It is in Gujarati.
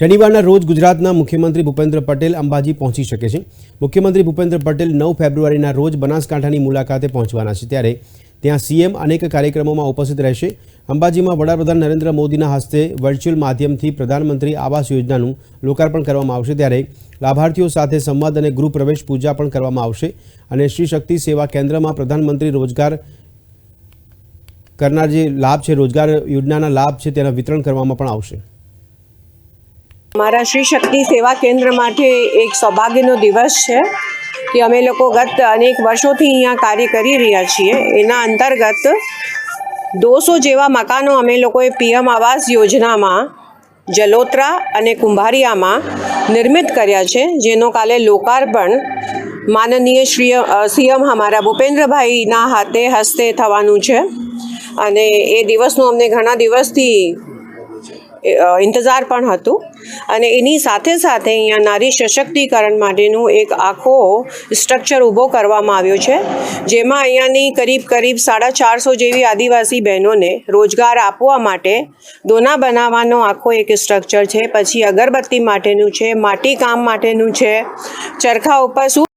શનિવારના રોજ ગુજરાતના મુખ્યમંત્રી ભૂપેન્દ્ર પટેલ અંબાજી પહોંચી શકે છે. મુખ્યમંત્રી ભૂપેન્દ્ર પટેલ નવ ફેબ્રુઆરીના રોજ બનાસકાંઠાની મુલાકાતે પહોંચવાના છે. ત્યારે ત્યાં સીએમ અનેક કાર્યક્રમોમાં ઉપસ્થિત રહેશે. અંબાજીમાં વડાપ્રધાન નરેન્દ્ર મોદીના હસ્તે વર્ચ્યુઅલ માધ્યમથી પ્રધાનમંત્રી આવાસ યોજનાનું લોકાર્પણ કરવામાં આવશે. ત્યારે લાભાર્થીઓ સાથે સંવાદ અને ગૃહ પ્રવેશ પૂજા પણ કરવામાં આવશે અને શ્રી શક્તિ સેવા કેન્દ્રમાં પ્રધાનમંત્રી રોજગાર કરનાર જે લાભ છે, રોજગાર યોજનાના લાભ છે, તેના વિતરણ કરવામાં પણ આવશે. મારા શ્રી શક્તિ સેવા કેન્દ્ર માટે એક સૌભાગ્યનો દિવસ છે કે અમે લોકો ગત અનેક વર્ષોથી અહીંયા કાર્ય કરી રહ્યા છીએ. એના અંતર્ગત દોસો જેવા મકાનો અમે લોકોએ પીએમ આવાસ યોજનામાં જલોત્રા અને કુંભારિયામાં નિર્મિત કર્યા છે, જેનો કાલે લોકાર્પણ માનનીય શ્રી સીએમ અમારા ભૂપેન્દ્રભાઈના હાથે હસ્તે થવાનું છે. અને એ દિવસનું અમને ઘણા દિવસથી ઇંતજાર પણ હતું. અને એની સાથે સાથે અહીંયા નારી સશક્તિકરણ માટેનું એક આખો સ્ટ્રક્ચર ઊભો કરવામાં આવ્યો છે, જેમાં અહીંયાની કરીબ કરીબ સાડા ચારસો જેવી આદિવાસી બહેનોને રોજગાર આપવા માટે દોના બનાવવાનો આખો એક સ્ટ્રક્ચર છે. પછી અગરબત્તી માટેનું છે માટીકામ માટેનું છે, ચરખા ઉપર શું